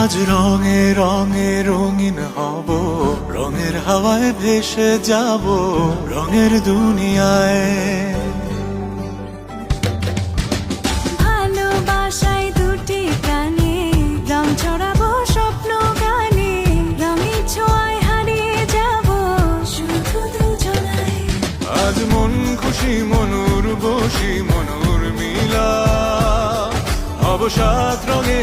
আজ রঙে রঙে রঙিন হব রঙের হাওয়ায় ভেসে যাব রঙের দুনিয়ায়। ভালোবাসায় দুটি প্রাণে রং ছড়াবো স্বপ্ন গানে রঙের ছোঁয়ায় হারিয়ে যাব শুধু দুজনায় আজ মন খুশি মনুর বসি মনুর মিলা অবসাদ রঙে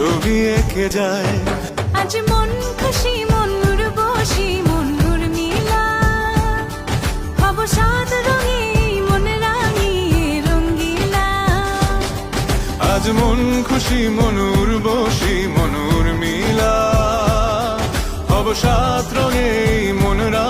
ছবি এঁকে যায়। আজ মন খুশি মন বসি মন মিলা। হব সাত রঙে মন রাঙিয়ে রঙ্গিলা। আজ মন খুশি মনুর বসি মনুর মিলা। হব সাত রঙে মন রাঙিয়ে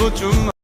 kucum